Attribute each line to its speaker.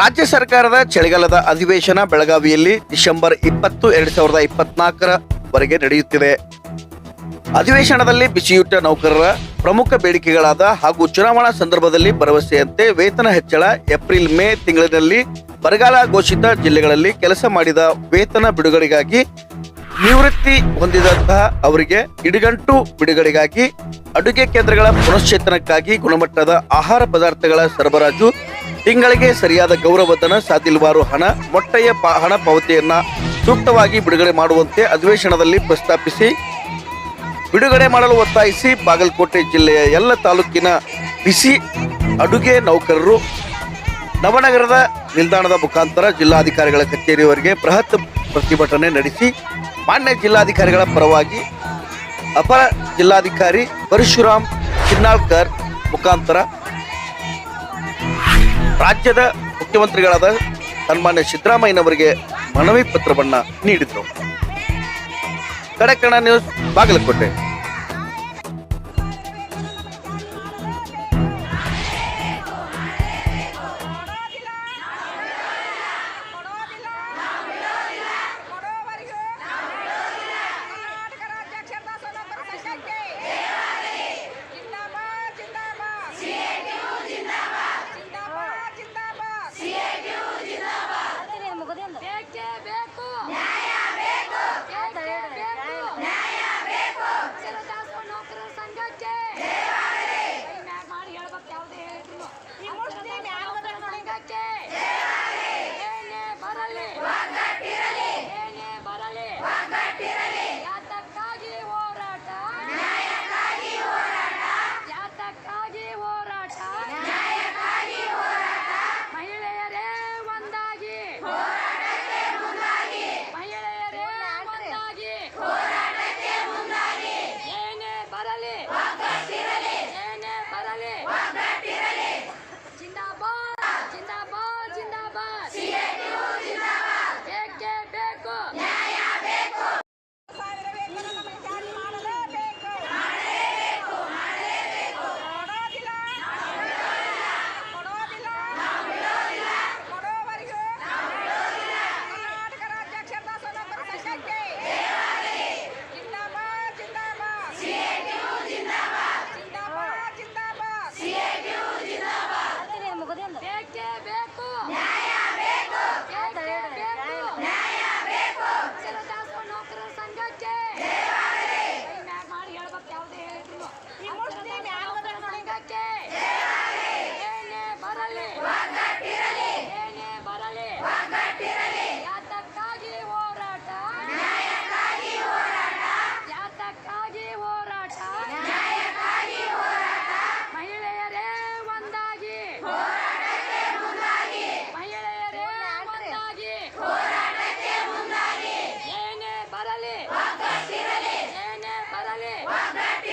Speaker 1: ರಾಜ್ಯ ಸರ್ಕಾರದ ಚಳಿಗಾಲದ ಅಧಿವೇಶನ ಬೆಳಗಾವಿಯಲ್ಲಿ ಡಿಸೆಂಬರ್ ಇಪ್ಪತ್ತು, ಎರಡ್ ಸಾವಿರದ ಇಪ್ಪತ್ನಾಲ್ಕರವರೆಗೆ ನಡೆಯುತ್ತಿದೆ. ಅಧಿವೇಶನದಲ್ಲಿ ಬಿಸಿಯೂಟ ನೌಕರರ ಪ್ರಮುಖ ಬೇಡಿಕೆಗಳಾದ ಹಾಗೂ ಚುನಾವಣಾ ಸಂದರ್ಭದಲ್ಲಿ ಭರವಸೆಯಂತೆ ವೇತನ ಹೆಚ್ಚಳ ಏಪ್ರಿಲ್, ಮೇ ತಿಂಗಳಲ್ಲಿ ಬರಗಾಲ ಘೋಷಿತ ಜಿಲ್ಲೆಗಳಲ್ಲಿ ಕೆಲಸ ಮಾಡಿದ ವೇತನ ಬಿಡುಗಡೆಗಾಗಿ ನಿವೃತ್ತಿ ಹೊಂದಿದಂತಹ ಅವರಿಗೆ ಇಡಿಗಂಟು ಬಿಡುಗಡೆಗಾಗಿ ಅಡುಗೆ ಕೇಂದ್ರಗಳ ಪುನಶ್ಚೇತನಕ್ಕಾಗಿ ಗುಣಮಟ್ಟದ ಆಹಾರ ಪದಾರ್ಥಗಳ ಸರಬರಾಜು, ತಿಂಗಳಿಗೆ ಸರಿಯಾದ ಗೌರವಧನ ಸಾತಿಲ್ವಾರು ಹಣ, ಮೊಟ್ಟೆಯ ಹಣ ಪಾವತಿಯನ್ನ ಸೂಕ್ತವಾಗಿ ಬಿಡುಗಡೆ ಮಾಡುವಂತೆ ಅಧಿವೇಶನದಲ್ಲಿ ಪ್ರಸ್ತಾಪಿಸಿ, ಬಿಡುಗಡೆ ಮಾಡಲು ಒತ್ತಾಯಿಸಿ ಬಾಗಲಕೋಟೆ ಜಿಲ್ಲೆಯ ಎಲ್ಲ ತಾಲೂಕಿನ ಬಿಸಿ ಅಡುಗೆ ನೌಕರರು ನವನಗರದ ನಿಲ್ದಾಣದ ಮುಖಾಂತರ ಜಿಲ್ಲಾಧಿಕಾರಿಗಳ ಕಚೇರಿಯವರಿಗೆ ಬೃಹತ್ ಪ್ರತಿಭಟನೆ ನಡೆಸಿ ಮಾನ್ಯ ಜಿಲ್ಲಾಧಿಕಾರಿಗಳ ಪರವಾಗಿ ಅಪರ ಜಿಲ್ಲಾಧಿಕಾರಿ ಪರಶುರಾಮ್ ಚಿನ್ನಾಳ್ಕರ್ ಮುಖಾಂತರ ರಾಜ್ಯದ ಮುಖ್ಯಮಂತ್ರಿಗಳಾದ ಸನ್ಮಾನ್ಯ ಸಿದ್ದರಾಮಯ್ಯನವರಿಗೆ ಮನವಿ ಪತ್ರವನ್ನು ನೀಡಿದರು. ಕಡಕಣ ನ್ಯೂಸ್ ಬಾಗಲಕೋಟೆ.
Speaker 2: One thirty.